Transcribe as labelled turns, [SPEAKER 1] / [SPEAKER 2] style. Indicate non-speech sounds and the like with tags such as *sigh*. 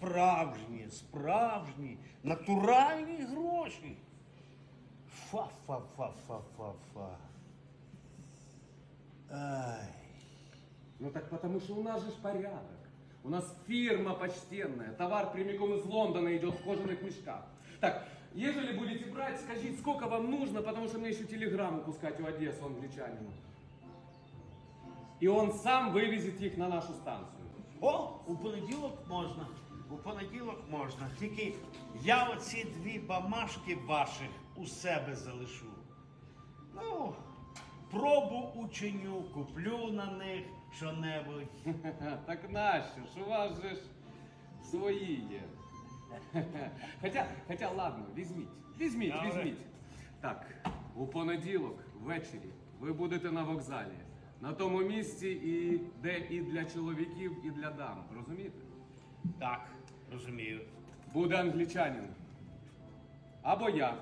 [SPEAKER 1] справжні, справжні, натуральні гроші. Фа-фа-фа-фа-фа-фа. Ай.
[SPEAKER 2] Ну так потому что у нас же ж порядок. У нас фирма почтенная, товар прямиком из Лондона идет в кожаных мешках. Так, ежели будете брать, скажите, сколько вам нужно, потому что мне еще телеграмму пускать в Одессу англичанину. И он сам вывезет их на нашу станцию.
[SPEAKER 1] О, у понеділок можна. У понеділок можна. Тільки я оці дві бамашки ваших у себе залишу. Ну, пробу ученю, куплю на них що-небудь. *laughs*
[SPEAKER 2] Так нащо ж, у вас же ж свої є. *laughs* Хоча, хоча ладно, візьміть, візьміть,
[SPEAKER 1] Добре.
[SPEAKER 2] візьміть. Так, у понеділок ввечері ви будете на вокзалі. На тому місці, і, де і для чоловіків, і для дам. Розумієте?
[SPEAKER 1] Так, розумію.
[SPEAKER 2] Буде англічанин. Або я.